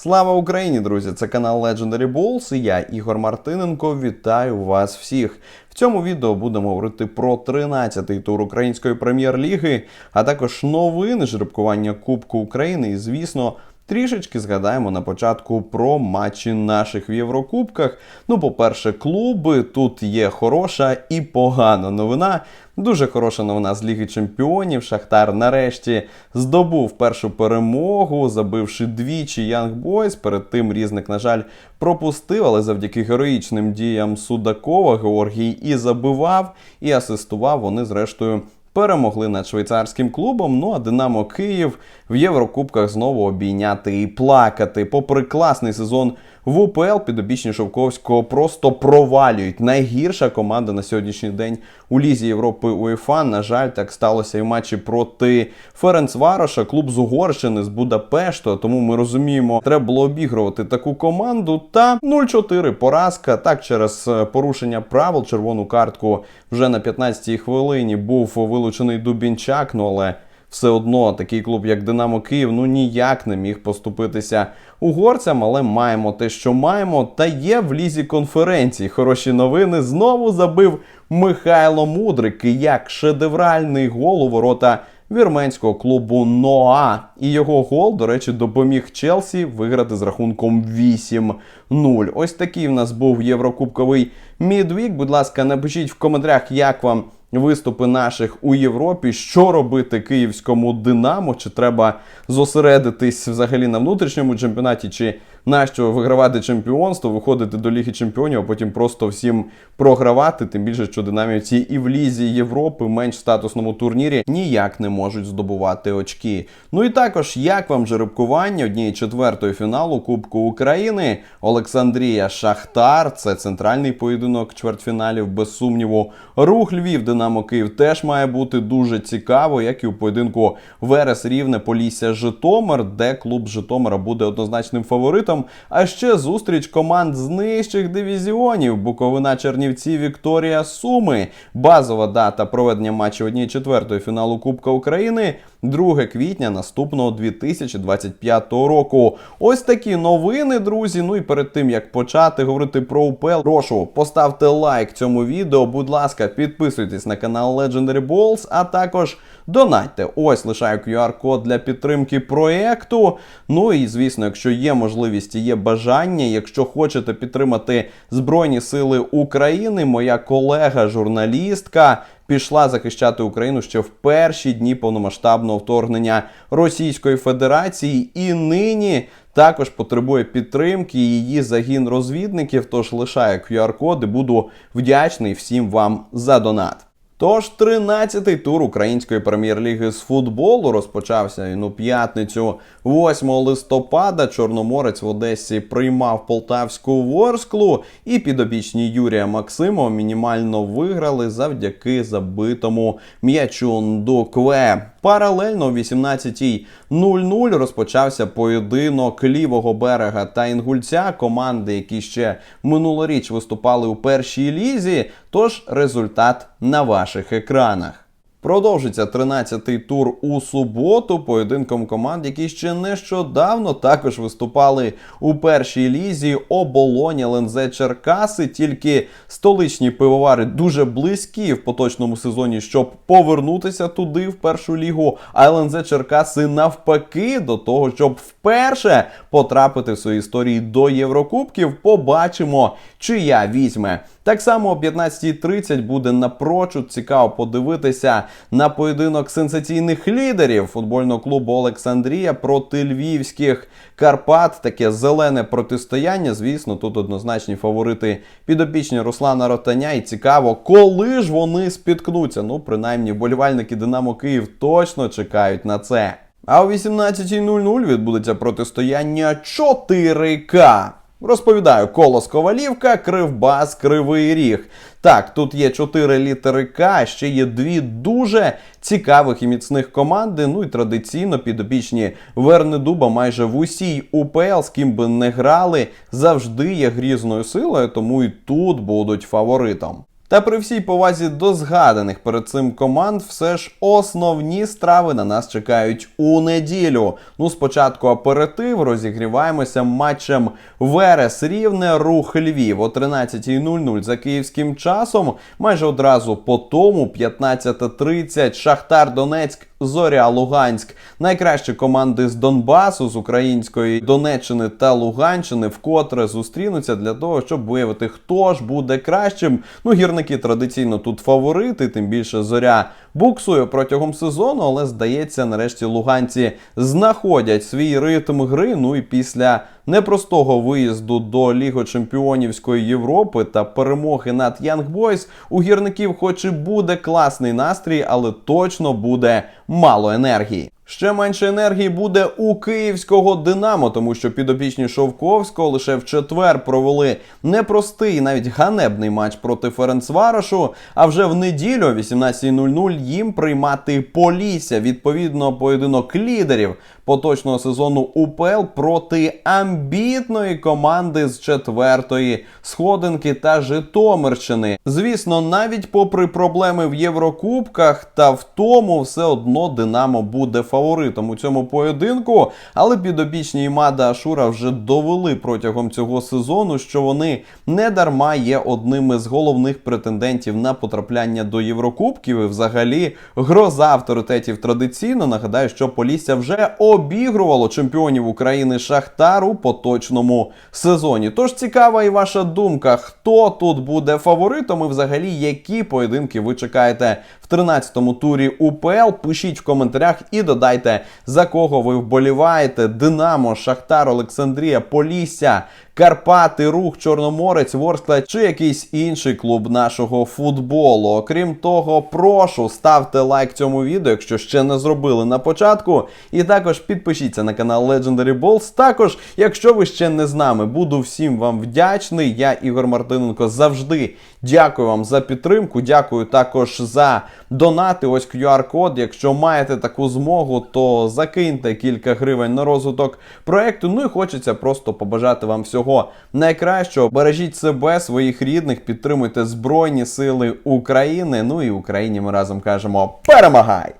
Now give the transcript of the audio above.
Слава Україні, друзі! Це канал Legendary Balls і я, Ігор Мартиненко. Вітаю вас всіх. В цьому відео будемо говорити про 13-й тур української прем'єр-ліги, а також новини жеребкування Кубку України. І, звісно, трішечки згадаємо на початку про матчі наших в Єврокубках. Ну, по-перше, клуби тут є хороша і погана новина. Дуже хороша новина з Ліги Чемпіонів. Шахтар нарешті здобув першу перемогу, забивши двічі Янг Бойс. Перед тим різник, на жаль, пропустив, але завдяки героїчним діям Судакова Георгій і забивав, і асистував. Вони, зрештою, перемогли над швейцарським клубом. Ну а Динамо Київ в Єврокубках знову обійняти і плакати. Попри класний сезон в УПЛ, підопічні Шовковського просто провалюють. Найгірша команда на сьогоднішній день у Лізі Європи УЄФА. На жаль, так сталося і в матчі проти Ференцвароша, клуб з Угорщини з Будапешту. Тому ми розуміємо, треба було обігрувати таку команду. Та 0-4 поразка. Так, через е, порушення правил червону картку вже на 15-й хвилині був вилучений Дубінчак. Ну але все одно такий клуб, як Динамо Київ, ну ніяк не міг поступитися угорцям, але маємо те, що маємо. Та є в лізі конференції. Хороші новини. Знову забив Михайло Мудрик і як шедевральний гол у ворота вірменського клубу Ноа. І його гол, до речі, допоміг Челсі виграти з рахунком 8-0. Ось такий в нас був єврокубковий мідвік. Будь ласка, напишіть в коментарях, як вам виступи наших у Європі, що робити київському Динамо, чи треба зосередитись взагалі на внутрішньому чемпіонаті, чи нащо вигравати чемпіонство, виходити до Ліги Чемпіонів, а потім просто всім програвати. Тим більше, що динамівці і в Лізі Європи, менш статусному турнірі, ніяк не можуть здобувати очки. Ну і також, як вам жеребкування однієї четвертої фіналу Кубку України Олександрія Шахтар. Це центральний поєдинок чвертьфіналів, без сумніву. Рух Львів, Динамо Київ теж має бути дуже цікаво, як і у поєдинку Верес Рівне Полісся Житомир, де клуб Житомира буде однозначним фаворитом. А ще зустріч команд з нижчих дивізіонів. Буковина Чернівці, Вікторія Суми. Базова дата проведення матчу однієї четвертої фіналу Кубка України 2 квітня наступного 2025 року. Ось такі новини, друзі. Ну і перед тим як почати говорити про УПЛ, прошу поставте лайк цьому відео. Будь ласка, підписуйтесь на канал Legendary Balls, а також донатьте. Ось лишаю QR-код для підтримки проєкту. Ну і звісно, якщо є можливість і є бажання, якщо хочете підтримати Збройні Сили України, моя колега, журналістка. Пішла захищати Україну ще в перші дні повномасштабного вторгнення Російської Федерації, і нині також потребує підтримки її загін розвідників. Тож лишаю QR-коди. Буду вдячний всім вам за донат. Тож 13-й тур української прем'єр-ліги з футболу розпочався ну, п'ятницю 8 листопада. Чорноморець в Одесі приймав полтавську ворсклу, і підопічні Юрія Максимова мінімально виграли завдяки забитому м'ячу Ндукве. Паралельно о 18.00 розпочався поєдинок лівого берега та інгульця команди, які ще минулоріч виступали у першій лізі. Тож результат на ваших екранах. Продовжиться 13-й тур у суботу поєдинком команд, які ще нещодавно також виступали у першій лізі оболоні ЛНЗ Черкаси. Тільки столичні пивовари дуже близькі в поточному сезоні, щоб повернутися туди в першу лігу. А ЛНЗ Черкаси навпаки до того, щоб вперше потрапити в своїй історії до Єврокубків. Побачимо, чия візьме. Так само о 15.30 буде напрочуд цікаво подивитися на поєдинок сенсаційних лідерів футбольного клубу Олександрія проти львівських Карпат. Таке зелене протистояння. Звісно, тут однозначні фаворити підопічні Руслана Ротаня. І цікаво, коли ж вони спіткнуться. Ну, принаймні, вболівальники Динамо Київ точно чекають на це. А о 18.00 відбудеться протистояння 4К. Розповідаю, колос Ковалівка, Кривбас, Кривий Ріг. Так, тут є 4 літери К, ще є дві дуже цікавих і міцних команди. Ну і традиційно підопічні Верни Дуба майже в усій УПЛ, з ким би не грали, завжди є грізною силою, тому і тут будуть фаворитом. Та при всій повазі до згаданих перед цим команд, все ж основні страви на нас чекають у неділю. Ну, спочатку аперитив розігріваємося матчем Верес Рівне Рух Львів о 13.00 за київським часом. Майже одразу по тому, 15.30 Шахтар Донецьк. Зоря Луганськ, найкращі команди з Донбасу, з української Донеччини та Луганщини, вкотре зустрінуться для того, щоб виявити, хто ж буде кращим. Ну, гірники традиційно тут фаворити, тим більше зоря буксує протягом сезону, але здається, нарешті луганці знаходять свій ритм гри. Ну і після непростого виїзду до Ліги Чемпіонівської Європи та перемоги над Boys у гірників, хоч і буде класний настрій, але точно буде мало енергії. Ще менше енергії буде у київського Динамо, тому що підопічні Шовковського лише в четвер провели непростий, навіть ганебний матч проти Ференцварошу. А вже в неділю, о 18.00, їм приймати Полісся. Відповідно, поєдинок лідерів поточного сезону УПЛ проти амбітної команди з четвертої сходинки та Житомирщини. Звісно, навіть попри проблеми в Єврокубках та в тому, все одно Динамо буде фаворитом у цьому поєдинку. Але підопічні Імада Ашура вже довели протягом цього сезону, що вони не дарма є одними з головних претендентів на потрапляння до Єврокубків. І взагалі гроза авторитетів традиційно нагадаю, що Полісся вже обігрувало чемпіонів України Шахтар у поточному сезоні. Тож цікава і ваша думка, хто тут буде фаворитом, і взагалі які поєдинки ви чекаєте в 13-му турі УПЛ? Пишіть в коментарях і додайте за кого ви вболіваєте: Динамо, Шахтар, Олександрія, Полісся. Карпати, Рух, Чорноморець, Ворскла чи якийсь інший клуб нашого футболу. Окрім того, прошу ставте лайк цьому відео, якщо ще не зробили на початку. І також підпишіться на канал Legendary Balls. Також, якщо ви ще не з нами, буду всім вам вдячний. Я Ігор Мартиненко завжди дякую вам за підтримку. Дякую також за донати. Ось QR-код. Якщо маєте таку змогу, то закиньте кілька гривень на розвиток проекту. Ну і хочеться просто побажати вам всього найкращого. Бережіть себе, своїх рідних, підтримуйте Збройні Сили України. Ну і Україні ми разом кажемо перемагай!